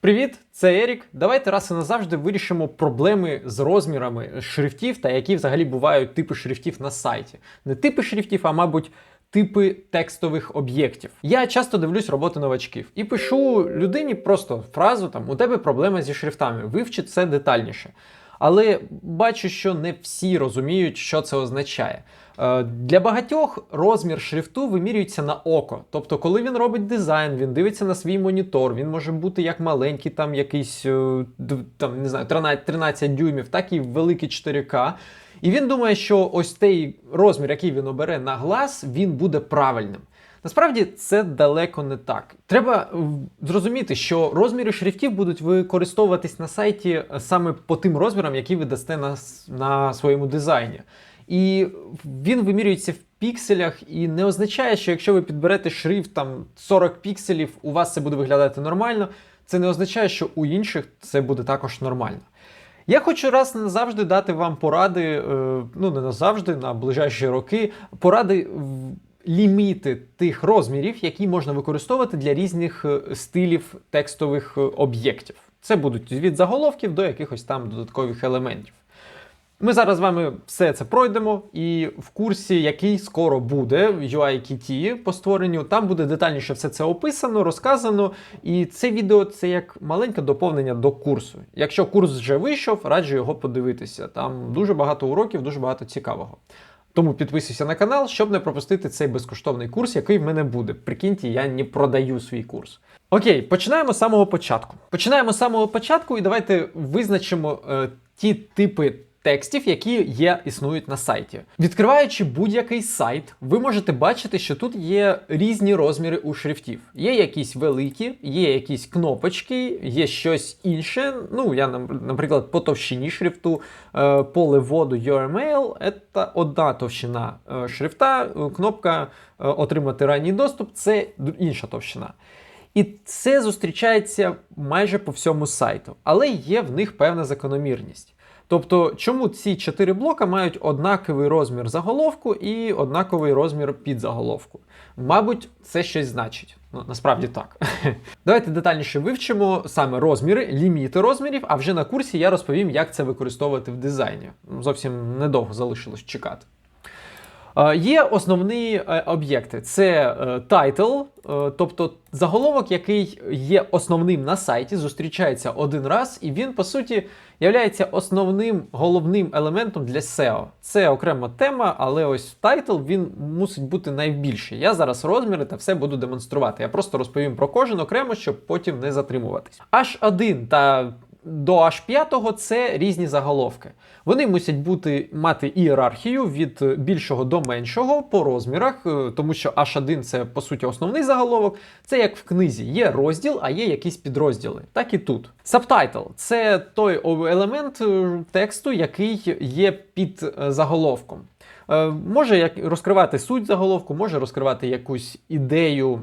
Привіт, це Ерік. Давайте раз і назавжди вирішимо проблеми з розмірами шрифтів та які взагалі бувають типи шрифтів на сайті. Не типи шрифтів, а мабуть. Типи текстових об'єктів. Я часто дивлюсь роботи новачків і пишу людині просто фразу там: у тебе проблема зі шрифтами, вивчи це детальніше. Але бачу, що не всі розуміють, що це означає. Е, Для багатьох розмір шрифту вимірюється на око. Тобто, коли він робить дизайн, він дивиться на свій монітор, він може бути як маленький, там якийсь е, там, не знаю, 13, 13 дюймів, так і великий 4К. І він думає, що ось той розмір, який він обере на глаз, він буде правильним. Насправді це далеко не так. Треба е, зрозуміти, що розміри шрифтів будуть використовуватись на сайті е, саме по тим розмірам, які ви дасте на, на своєму дизайні. І він вимірюється в пікселях і не означає, що якщо ви підберете шрифт там 40 пікселів, у вас це буде виглядати нормально. Це не означає, що у інших це буде також нормально. Я хочу раз назавжди дати вам поради, е, ну не назавжди, на ближайші роки, поради ліміти тих розмірів, які можна використовувати для різних е, стилів текстових е, об'єктів. Це будуть від заголовків до якихось там додаткових елементів. Ми зараз з вами все це пройдемо, і в курсі, який скоро буде UI-KT по створенню, там буде детальніше все це описано, розказано. І це відео це як маленьке доповнення до курсу. Якщо курс вже вийшов, раджу його подивитися. Там дуже багато уроків, дуже багато цікавого. Тому підписуйся на канал, щоб не пропустити цей безкоштовний курс, який в мене буде. Прикиньте, я не продаю свій курс. Окей, починаємо з самого початку. Починаємо з самого початку, і давайте визначимо е, ті типи текстів, які є, існують на сайті. Відкриваючи будь-який сайт, ви можете бачити, що тут є різні розміри у шрифтів. Є якісь великі, є якісь кнопочки, є щось інше. Ну, я, наприклад, по товщині шрифту, е, поле воду URMail – це одна товщина е, шрифта, е, кнопка отримати ранній доступ це інша товщина. І це зустрічається майже по всьому сайту, але є в них певна закономірність. Тобто, чому ці чотири блока мають однаковий розмір заголовку і однаковий розмір підзаголовку? Мабуть, це щось значить. Ну, насправді так. Давайте детальніше вивчимо саме розміри, ліміти розмірів, а вже на курсі я розповім, як це використовувати в дизайні. Зовсім недовго залишилось чекати. Е, Є основні е, об'єкти: це е, тайтл, тобто заголовок, який є основним на сайті, зустрічається один раз, і він, по суті, є основним головним елементом для SEO. Це окрема тема, але ось тайтл він мусить бути найбільший. Я зараз розміри та все буду демонструвати. Я просто розповім про кожен окремо, щоб потім не затримуватись. H1 та до H5 це різні заголовки. Вони мусять бути мати ієрархію від більшого до меншого по розмірах, е, тому що H1 це по суті основний заголовок. Це як в книзі, є розділ, а є якісь підрозділи. Так і тут. Subtitle – це той елемент е, тексту, який є під е, заголовком. Може розкривати суть заголовку, може розкривати якусь ідею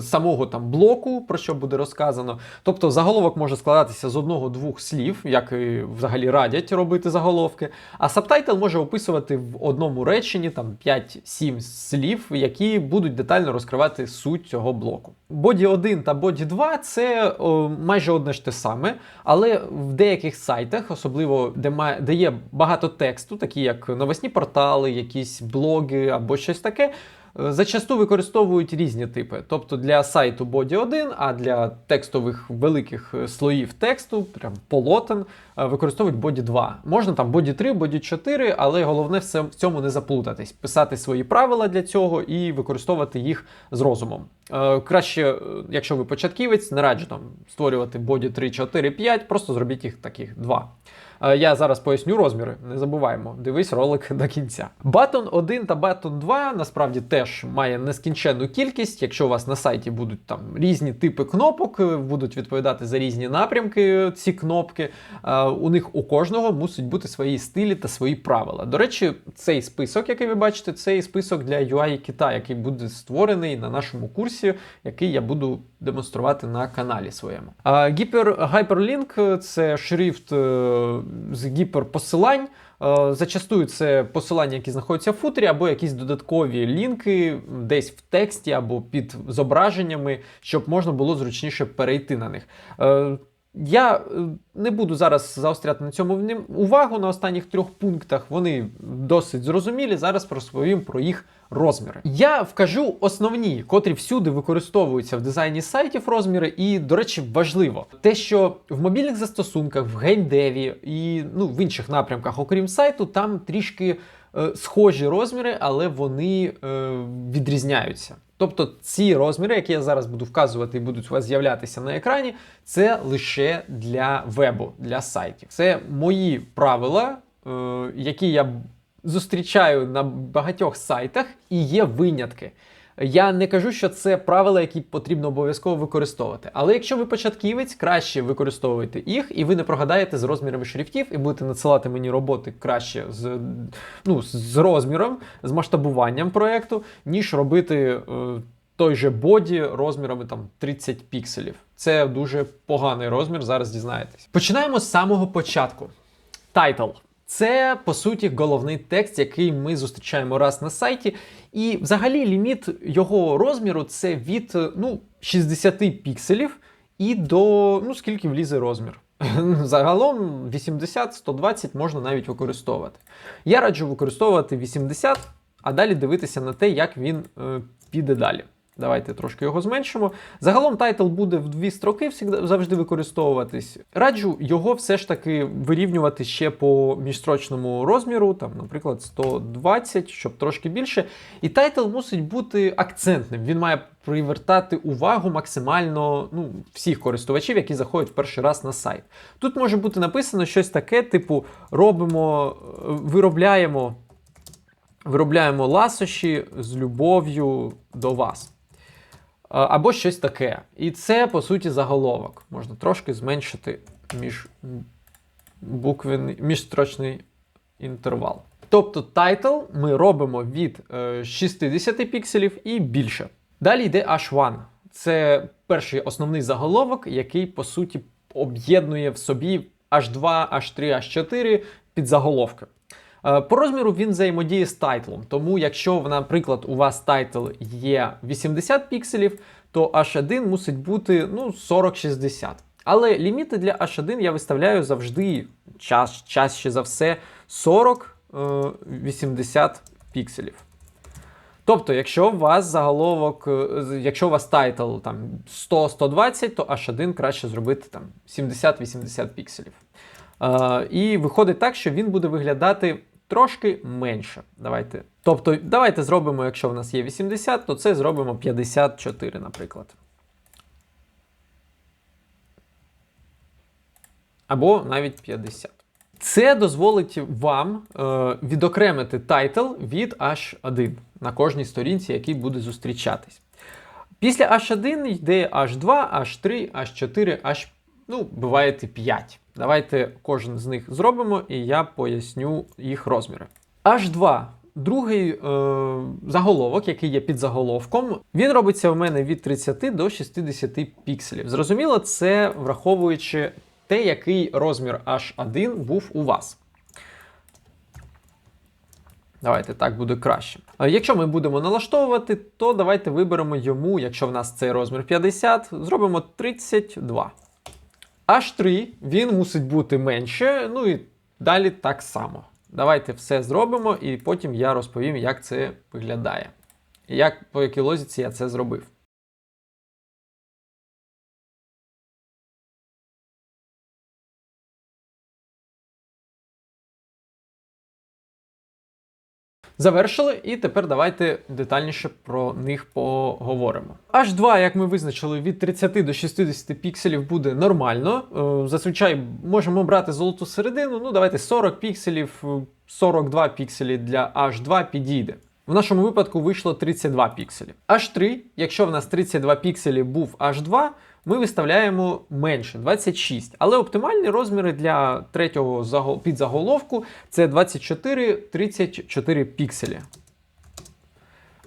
самого там блоку, про що буде розказано. Тобто заголовок може складатися з одного-двох слів, як і взагалі радять робити заголовки. А сабтайтл може описувати в одному реченні там 5-7 слів, які будуть детально розкривати суть цього блоку. Боді 1 та боді 2 це о, майже одне ж те саме, але в деяких сайтах, особливо де, має, де є багато тексту, такі як новосні портали, якісь блоги або щось таке. Е, Зачасту використовують різні типи. Тобто для сайту Body 1, а для текстових великих е, слоїв тексту, прям полотен, е, використовують Body 2. Можна там Body 3, Body 4, але головне в цьому не заплутатись, писати свої правила для цього і використовувати їх з розумом. Краще, якщо ви початківець, не раджу там створювати Body 3, 4, 5, просто зробіть їх таких два. Е, Я зараз поясню розміри, не забуваємо. Дивись ролик до кінця. Button 1 та Button 2 насправді теж має нескінченну кількість. Якщо у вас на сайті будуть там різні типи кнопок, е, будуть відповідати за різні напрямки ці кнопки. е, У них у кожного мусить бути свої стилі та свої правила. До речі, цей список, який ви бачите, це список для UI кита, який буде створений на нашому курсі, який я буду демонструвати на каналі своєму. Hyperlink – це шрифт з гіперпосилань. Е, Зачастую це посилання, які знаходяться в футері, або якісь додаткові лінки десь в тексті або під зображеннями, щоб можна було зручніше перейти на них. Я е, не буду зараз заостряти на цьому увагу на останніх трьох пунктах. Вони досить зрозумілі. Зараз розповім про їх розміри. Я вкажу основні, котрі всюди використовуються в дизайні сайтів розміри. І, до речі, важливо те, що в мобільних застосунках, в геймдеві і ну, в інших напрямках, окрім сайту, там трішки е, схожі розміри, але вони е, відрізняються. Тобто ці розміри, які я зараз буду вказувати і будуть у вас з'являтися на екрані, це лише для вебу, для сайтів. Це мої правила, е, які я зустрічаю на багатьох сайтах, і є винятки. Я не кажу, що це правила, які потрібно обов'язково використовувати. Але якщо ви початківець, краще використовуйте їх, і ви не прогадаєте з розмірами шрифтів, і будете надсилати мені роботи краще з, ну, з розміром, з масштабуванням проекту, ніж робити е, той же боді розмірами там 30 пікселів. Це дуже поганий розмір, зараз дізнаєтесь. Починаємо з самого початку. Тайтл. Це по суті головний текст, який ми зустрічаємо раз на сайті. І взагалі ліміт його розміру це від ну, 60 пікселів і до ну, скільки влізе розмір. Загалом 80-120 можна навіть використовувати. Я раджу використовувати 80, а далі дивитися на те, як він е, піде далі. Давайте трошки його зменшимо. Загалом тайтл буде в дві строки завжди використовуватись. Раджу його все ж таки вирівнювати ще по міжстрочному розміру, там, наприклад, 120, щоб трошки більше. І тайтл мусить бути акцентним. Він має привертати увагу максимально ну, всіх користувачів, які заходять в перший раз на сайт. Тут може бути написано щось таке, типу: робимо, е, виробляємо. Виробляємо ласощі з любов'ю до вас. Або щось таке. І це, по суті, заголовок. Можна трошки зменшити між буквений, міжстрочний інтервал. Тобто тайтл ми робимо від е, 60 пікселів і більше. Далі йде H1. Це перший основний заголовок, який, по суті, об'єднує в собі H2, H3, H4 підзаголовки. Е, По розміру він взаємодіє з тайтлом. Тому, якщо, наприклад, у вас тайтл є 80 пікселів, то H1 мусить бути ну, 40-60. Але ліміти для H1 я виставляю завжди час, чаще за все 40-80 пікселів. Тобто, якщо у вас заголовок, е, якщо у вас тайтл там 100-120, то H1 краще зробити там 70-80 пікселів. Е, і виходить так, що він буде виглядати трошки менше. Давайте. Тобто, давайте зробимо, якщо в нас є 80, то це зробимо 54, наприклад. Або навіть 50. Це дозволить вам е, відокремити тайтл від H1 на кожній сторінці, який буде зустрічатись. Після H1 йде H2, H3, H4, H, ну, буває 5. Давайте кожен з них зробимо, і я поясню їх розміри. H2. Другий е, заголовок, який є під заголовком, він робиться в мене від 30 до 60 пікселів. Зрозуміло, це враховуючи те, який розмір H1 був у вас. Давайте так буде краще. Якщо ми будемо налаштовувати, то давайте виберемо йому, якщо в нас цей розмір 50, зробимо 32. H3 він мусить бути менше, ну і далі так само. Давайте все зробимо, і потім я розповім, як це виглядає. Як по якій лозіці я це зробив. Завершили, і тепер давайте детальніше про них поговоримо. H2, як ми визначили, від 30 до 60 пікселів буде нормально. Е, Зазвичай можемо брати золоту середину. Ну, давайте 40 пікселів, е, 42 пікселі для H2 підійде. В нашому випадку вийшло 32 пікселі. H3, якщо в нас 32 пікселі був H2, ми виставляємо менше 26. Але оптимальні розміри для третього підзаголовку це 24-34 пікселі.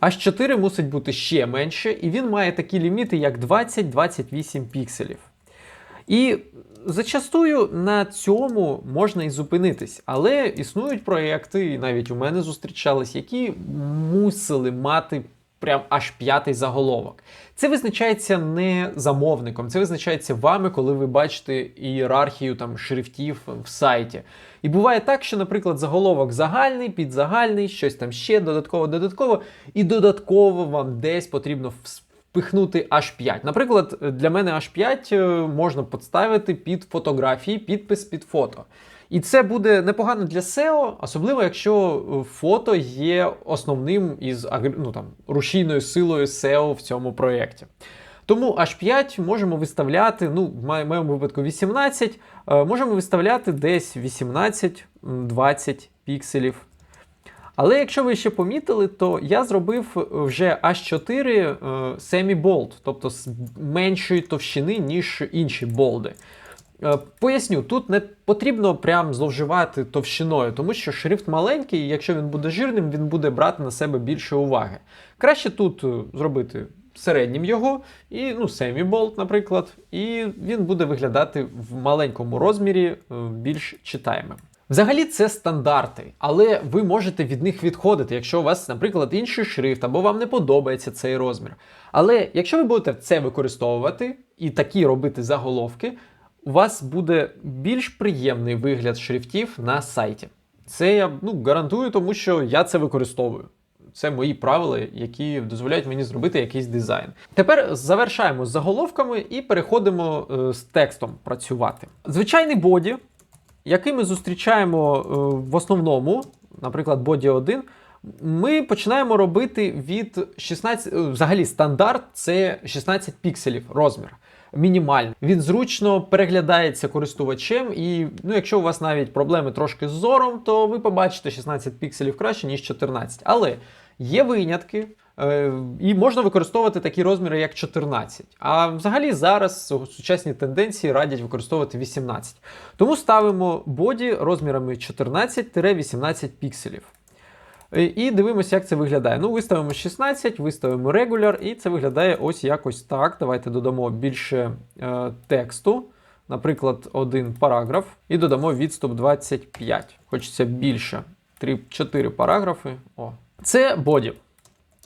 H4 мусить бути ще менше, і він має такі ліміти, як 20-28 пікселів. І зачастую на цьому можна і зупинитись, але існують проекти, і навіть у мене зустрічались, які мусили мати прям аж п'ятий заголовок. Це визначається не замовником, це визначається вами, коли ви бачите ієрархію там шрифтів в сайті. І буває так, що, наприклад, заголовок загальний, підзагальний, щось там ще додатково, додатково, і додатково вам десь потрібно впихнути H5. Наприклад, для мене H5 е, можна підставити під фотографії, підпис під фото. І це буде непогано для SEO, особливо якщо е, фото є основним із ну, там, рушійною силою SEO в цьому проєкті. Тому H5 можемо виставляти, ну, в моєму випадку 18, е, можемо виставляти десь 18-20 пікселів. Але якщо ви ще помітили, то я зробив вже H4 semi-bold, тобто з меншої товщини, ніж інші болди. Е, поясню, тут не потрібно прям зловживати товщиною, тому що шрифт маленький, і якщо він буде жирним, він буде брати на себе більше уваги. Краще тут е, зробити середнім його, і ну, semi-bold, наприклад, і він буде виглядати в маленькому розмірі е, більш читаємим. Взагалі це стандарти, але ви можете від них відходити, якщо у вас, наприклад, інший шрифт або вам не подобається цей розмір. Але якщо ви будете це використовувати і такі робити заголовки, у вас буде більш приємний вигляд шрифтів на сайті. Це я ну, гарантую, тому що я це використовую. Це мої правила, які дозволяють мені зробити якийсь дизайн. Тепер завершаємо з заголовками і переходимо е, з текстом працювати. Звичайний боді, який ми зустрічаємо е, в основному, наприклад, боді 1, ми починаємо робити від 16, е, взагалі стандарт це 16 пікселів розмір мінімальний. Він зручно переглядається користувачем, і ну, якщо у вас навіть проблеми трошки з зором, то ви побачите 16 пікселів краще, ніж 14. Але є винятки. Е, і можна використовувати такі розміри, як 14. А взагалі зараз сучасні тенденції радять використовувати 18. Тому ставимо боді розмірами 14-18 пікселів. Е, і дивимося, як це виглядає. Ну, виставимо 16, виставимо регуляр, і це виглядає ось якось так. Давайте додамо більше е, тексту, наприклад, один параграф, і додамо відступ 25. Хочеться більше. 3-4 параграфи. О. Це боді.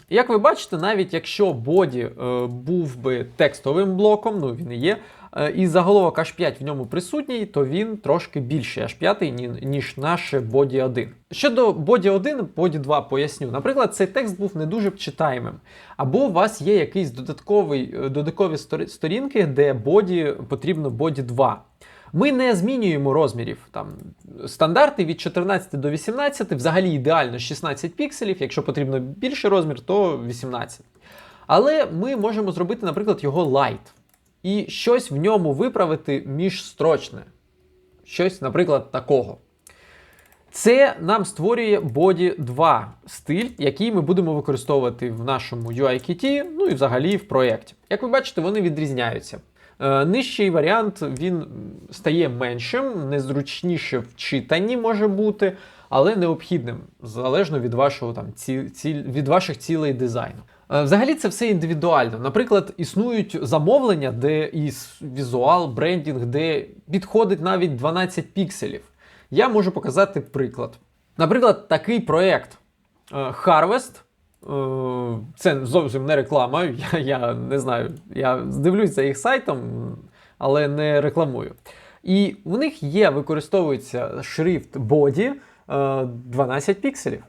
Як ви бачите, навіть якщо боді е, був би текстовим блоком, ну він і є, е, і заголовок H5 в ньому присутній, то він трошки більший H5, ніж наш боді 1. Щодо боді 1, боді 2 поясню. Наприклад, цей текст був не дуже читаємим. Або у вас є якийсь е, додаткові сторінки, де боді потрібно боді 2. Ми не змінюємо розмірів. Там Стандарти від 14 до 18, взагалі ідеально 16 пікселів. Якщо потрібно більший розмір, то 18. Але ми можемо зробити, наприклад, його light. І щось в ньому виправити міжстрочне. Щось, наприклад, такого. Це нам створює Body 2 стиль, який ми будемо використовувати в нашому UIKT, ну і взагалі в проєкті. Як ви бачите, вони відрізняються. Е, нижчий варіант він стає меншим, незручніше в читанні може бути, але необхідним, залежно від вашого там ці, ці, від ваших цілей дизайну. Е, взагалі це все індивідуально. Наприклад, існують замовлення, де і візуал, брендінг, де підходить навіть 12 пікселів. Я можу показати приклад. Наприклад, такий проєкт е, Harvest. Е, це зовсім не реклама. Я я не знаю. Я дивлюсь за їх сайтом, але не рекламую. І в них є, використовується шрифт Body 12 пікселів.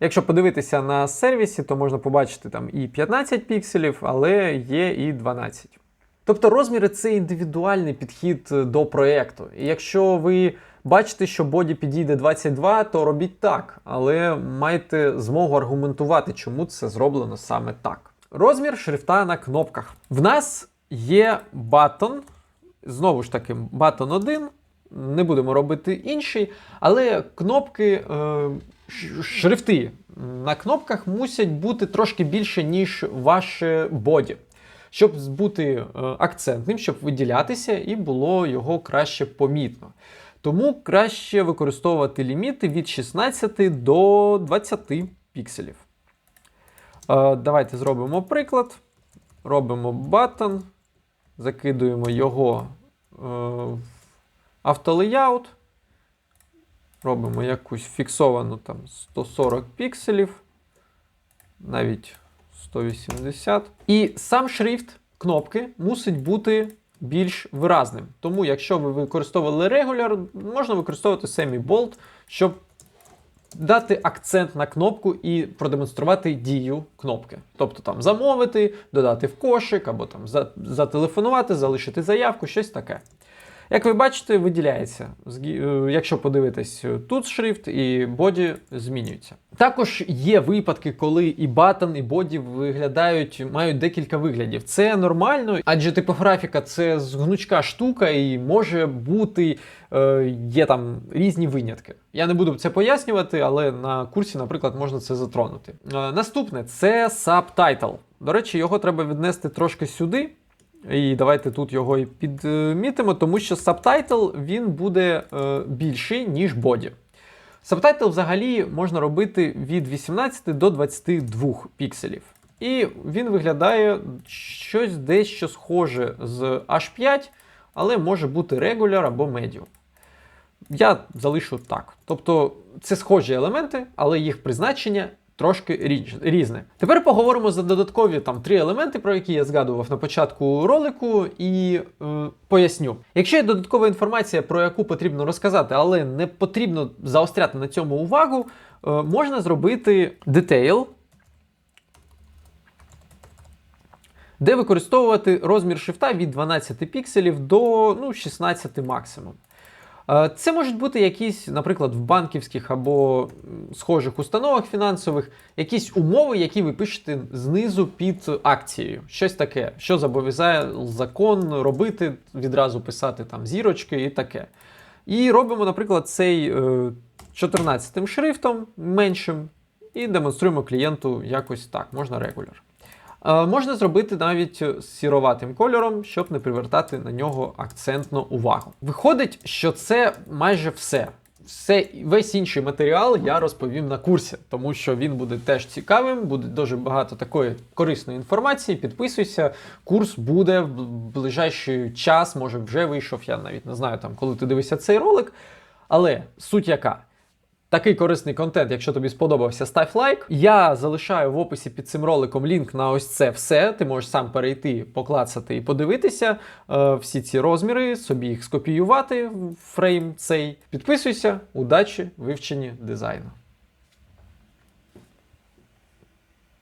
Якщо подивитися на сервісі, то можна побачити там і 15 пікселів, але є і 12. Тобто розміри це індивідуальний підхід до проєкту. І якщо ви бачите, що боді підійде 22, то робіть так, але майте змогу аргументувати, чому це зроблено саме так. Розмір шрифта на кнопках. В нас є батон, знову ж таки, батон 1. Не будемо робити інший, але кнопки, е, шрифти на кнопках мусять бути трошки більше, ніж ваше боді. Щоб бути е, акцентним, щоб виділятися, і було його краще помітно. Тому краще використовувати ліміти від 16 до 20 пікселів. Е, давайте зробимо приклад. Робимо баттон, закидуємо його в автолеяут, робимо якусь фіксовану там 140 пікселів, навіть 180. І сам шрифт кнопки мусить бути більш виразним. Тому, якщо ви використовували регуляр, можна використовувати semi-bold, щоб дати акцент на кнопку і продемонструвати дію кнопки. Тобто там замовити, додати в кошик, або там за- зателефонувати, залишити заявку, щось таке. Як ви бачите, виділяється. Е, Якщо подивитись, е, тут шрифт і боді змінюється. Також є випадки, коли і батон, і боді виглядають, мають декілька виглядів. Це нормально, адже типографіка це згнучка штука, і може бути е, є там різні винятки. Я не буду це пояснювати, але на курсі, наприклад, можна це затронути. Е, наступне це subtitle. До речі, його треба віднести трошки сюди. І давайте тут його і підмітимо, тому що сабтайтл він буде е, більший, ніж боді. Сабтайтл взагалі можна робити від 18 до 22 пікселів. І він виглядає щось дещо схоже з H5, але може бути регуляр або медіум. Я залишу так. Тобто це схожі елементи, але їх призначення трошки різне. Тепер поговоримо за додаткові там три елементи, про які я згадував на початку ролику, і е, поясню. Якщо є додаткова інформація, про яку потрібно розказати, але не потрібно заостряти на цьому увагу, е, можна зробити детейл, де використовувати розмір шрифта від 12 пікселів до ну, 16 максимум. Е, Це можуть бути якісь, наприклад, в банківських або схожих установах фінансових, якісь умови, які ви пишете знизу під акцією. Щось таке, що зобов'язає закон робити, відразу писати там зірочки і таке. І робимо, наприклад, цей е, 14 шрифтом меншим, і демонструємо клієнту якось так, можна регуляр. Е, Можна зробити навіть сіроватим кольором, щоб не привертати на нього акцентну увагу. Виходить, що це майже все. Все, весь інший матеріал я розповім на курсі, тому що він буде теж цікавим, буде дуже багато такої корисної інформації. Підписуйся, курс буде в ближайший час, може вже вийшов. Я навіть не знаю там, коли ти дивишся цей ролик. Але суть яка? Такий корисний контент, якщо тобі сподобався, став лайк. Я залишаю в описі під цим роликом лінк на ось це все. Ти можеш сам перейти, поклацати і подивитися е, всі ці розміри, собі їх скопіювати фрейм цей. Підписуйся, удачі, вивченні дизайну.